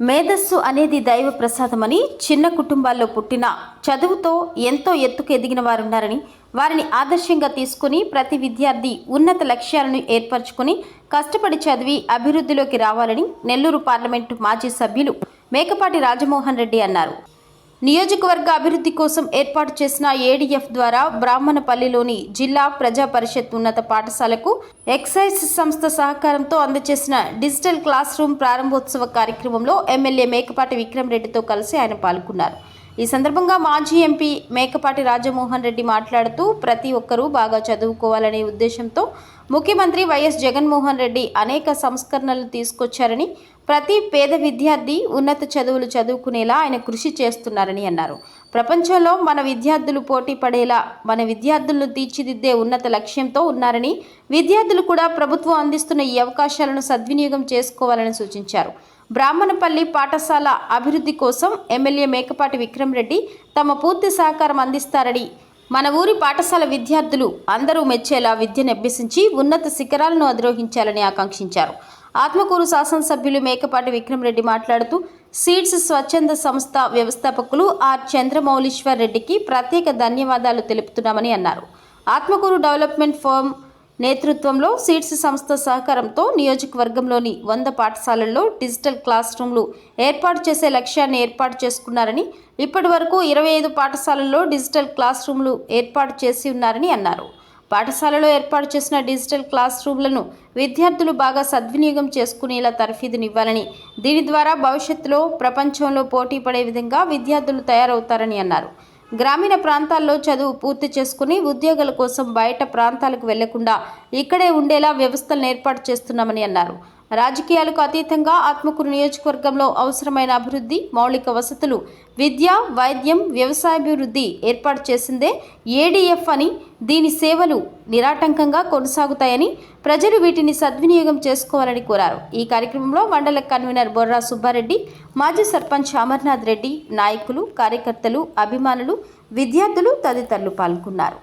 మేధస్సు అనేది దైవ ప్రసాదమని చిన్న కుటుంబాల్లో పుట్టిన చదువుతో ఎంతో ఎత్తుకు ఎదిగిన వారున్నారని వారిని ఆదర్శంగా తీసుకుని ప్రతి విద్యార్థి ఉన్నత లక్ష్యాలను ఏర్పరచుకుని కష్టపడి చదివి అభివృద్ధిలోకి రావాలని నెల్లూరు పార్లమెంటు మాజీ సభ్యులు మేకపాటి రాజమోహన్ రెడ్డి అన్నారు. నియోజకవర్గ అభివృద్ధి కోసం ఏర్పాటు చేసిన ఏడీఎఫ్ ద్వారా బ్రాహ్మణపల్లిలోని జిల్లా ప్రజా పరిషత్ ఉన్నత పాఠశాలకు ఎక్సైజ్ సంస్థ సహకారంతో అందజేసిన డిజిటల్ క్లాస్ రూమ్ ప్రారంభోత్సవ కార్యక్రమంలో ఎమ్మెల్యే మేకపాటి విక్రమ్ రెడ్డితో కలిసి ఆయన పాల్గొన్నారు. ఈ సందర్భంగా మాజీ ఎంపీ మేకపాటి రాజమోహన్ రెడ్డి మాట్లాడుతూ ప్రతి ఒక్కరూ బాగా చదువుకోవాలనే ఉద్దేశంతో ముఖ్యమంత్రి వైఎస్ జగన్మోహన్ రెడ్డి అనేక సంస్కరణలు తీసుకొచ్చారని ప్రతి పేద విద్యార్థి ఉన్నత చదువులు చదువుకునేలా ఆయన కృషి చేస్తున్నారని అన్నారు. ప్రపంచంలో మన విద్యార్థులు పోటీ పడేలా మన విద్యార్థులను తీర్చిదిద్దే ఉన్నత లక్ష్యంతో ఉన్నారని విద్యార్థులు కూడా ప్రభుత్వం అందిస్తున్న ఈ అవకాశాలను సద్వినియోగం చేసుకోవాలని సూచించారు. బ్రాహ్మణపల్లి పాఠశాల అభివృద్ధి కోసం ఎమ్మెల్యే మేకపాటి విక్రమ్ రెడ్డి తమ పూర్తి సహకారం అందిస్తారని మన ఊరి పాఠశాల విద్యార్థులు అందరూ మెచ్చేలా విద్యను అభ్యసించి ఉన్నత శిఖరాలను అధిరోహించాలని ఆకాంక్షించారు. ఆత్మకూరు శాసనసభ్యులు మేకపాటి విక్రమ్ రెడ్డి మాట్లాడుతూ సీడ్స్ స్వచ్ఛంద సంస్థ వ్యవస్థాపకులు ఆర్. చంద్రమౌళీశ్వర్ రెడ్డికి ప్రత్యేక ధన్యవాదాలు తెలుపుతున్నామని అన్నారు. ఆత్మకూరు డెవలప్మెంట్ ఫర్మ్ నేతృత్వంలో సీడ్స్ సంస్థ సహకారంతో నియోజకవర్గంలోని వంద పాఠశాలల్లో డిజిటల్ క్లాస్ రూమ్లు ఏర్పాటు చేసే లక్ష్యాన్ని ఏర్పాటు చేసుకున్నారని ఇప్పటి వరకు ఇరవై ఐదు పాఠశాలల్లో డిజిటల్ క్లాస్ రూమ్లు ఏర్పాటు చేసి ఉన్నారని అన్నారు. పాఠశాలలో ఏర్పాటు చేసిన డిజిటల్ క్లాస్ రూమ్లను విద్యార్థులు బాగా సద్వినియోగం చేసుకునేలా తర్ఫీదునివ్వాలని దీని ద్వారా భవిష్యత్తులో ప్రపంచంలో పోటీ పడే విధంగా విద్యార్థులు తయారవుతారని అన్నారు. గ్రామీణ ప్రాంతాల్లో చదువు పూర్తి చేసుకుని ఉద్యోగాల కోసం బయట ప్రాంతాలకు వెళ్ళకుండా ఇక్కడే ఉండేలా వ్యవస్థలను ఏర్పాటు చేస్తున్నామని అన్నారు. రాజకీయాలకు అతీతంగా ఆత్మకూరు నియోజకవర్గంలో అవసరమైన అభివృద్ధి మౌలిక వసతులు విద్య వైద్యం వ్యవసాయాభివృద్ధి ఏర్పాటు చేసిందే ఏడీఎఫ్ అని దీని సేవలు నిరాటంకంగా కొనసాగుతాయని ప్రజలు వీటిని సద్వినియోగం చేసుకోవాలని కోరారు. ఈ కార్యక్రమంలో మండల కన్వీనర్ బొర్రా సుబ్బారెడ్డి మాజీ సర్పంచ్ అమర్నాథ్ రెడ్డి నాయకులు కార్యకర్తలు అభిమానులు విద్యార్థులు తదితరులు పాల్గొన్నారు.